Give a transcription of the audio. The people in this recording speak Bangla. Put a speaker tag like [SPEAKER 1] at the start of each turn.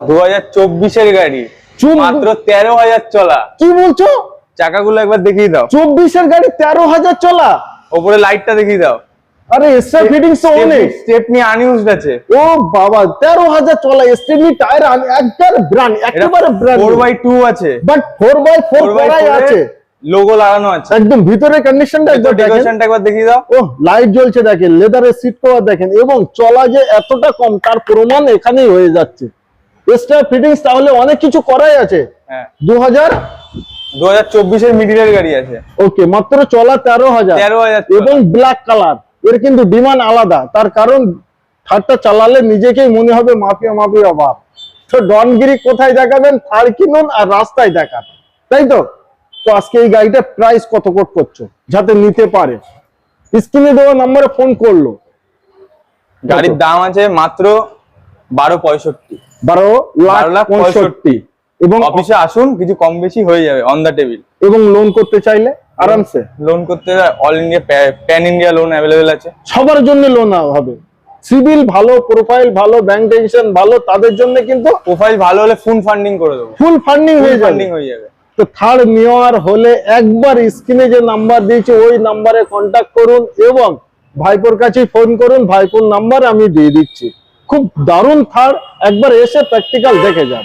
[SPEAKER 1] দু হাজার চব্বিশের গাড়ি। মাত্র তেরো হাজার চলা।
[SPEAKER 2] কি বলছো?
[SPEAKER 1] চাকাগুলো একবার দেখিয়ে দাও।
[SPEAKER 2] চব্বিশের গাড়ি তেরো হাজার চলা?
[SPEAKER 1] ওপরে লাইটটা দেখিয়ে দাও।
[SPEAKER 2] আরে ফিটিংস তো অনেক।
[SPEAKER 1] স্টেপনি আনইউজড আছে।
[SPEAKER 2] ও বাবা তেরো হাজার চলা স্টেডলি টায়ার একবার ব্র্যান্ড একেবারে ব্র্যান্ড
[SPEAKER 1] ফোর বাই টু আছে।
[SPEAKER 2] But four by four
[SPEAKER 1] four by
[SPEAKER 2] করাই আছে।
[SPEAKER 1] লোগো লাগানো আছে।
[SPEAKER 2] একদম ভিতরে কন্ডিশনটা একবার
[SPEAKER 1] ডেকোরেশনটা একবার দেখিয়ে দাও।
[SPEAKER 2] ও লাইট জ্বলছে দেখেন লেদারের সিট কভার দেখেন। এবং চলা যে এতটা কম তার প্রমাণ এখানেই হয়ে যাচ্ছে। এক্সট্রা ফিটিংস তাহলে অনেক কিছু করাই আছে।
[SPEAKER 1] হ্যাঁ।
[SPEAKER 2] দু হাজার
[SPEAKER 1] দু হাজার চব্বিশের মিডিলের গাড়ি আছে।
[SPEAKER 2] ওকে মাত্র চলা তেরো হাজার।
[SPEAKER 1] তেরো হাজার
[SPEAKER 2] এবং ব্ল্যাক কালারের কিন্তু ডিমান্ড আলাদা। তার কারণ থারটা চালালে নিজেকেই মনে হবে মাফিয়া মাফিয়া বাপ। তো ডনগিরি কোথায় দেখাবেন? থার কিনুন আর রাস্তায় দেখান তাই তো? তো আজকে এই গাড়িটা প্রাইস কত কোট করছ? যাতে নিতে পারে। স্ক্রিনে দেওয়া নম্বরে ফোন করল।
[SPEAKER 1] গাড়ির দাম আছে মাত্র বারো পঁয়ষট্টি।
[SPEAKER 2] বারো লাখ পঁয়ষট্টি এবং
[SPEAKER 1] অফিসে আসুন কিছু কম বেশি হয়ে যাবে অন দা টেবিল
[SPEAKER 2] এবং লোন করতে চাইলে আরামসে।
[SPEAKER 1] লোন করতে all India pan India loan available আছে।
[SPEAKER 2] সবার জন্য লোন হবে। সিভিল ভালো প্রোফাইল ভালো ব্যাংক টেনশন ভালো তাদের জন্য কিন্তু
[SPEAKER 1] প্রোফাইল ভালো হলে ফুল ফান্ডিং করে দেবো।
[SPEAKER 2] ফুল ফান্ডিং হয়ে যাবে।
[SPEAKER 1] ফান্ডিং হয়ে যাবে।
[SPEAKER 2] তো থার্ড নেওয়ার হলে একবার স্ক্রিনে যে নাম্বার দিয়েছি ওই নাম্বারে কন্ট্যাক্ট করুন এবং ভাইপোর কাছে ফোন করুন ভাইপোর নাম্বার আমি দিয়ে দিচ্ছি। খুব দারুণ থার একবার এসে প্র্যাকটিক্যাল দেখে যান।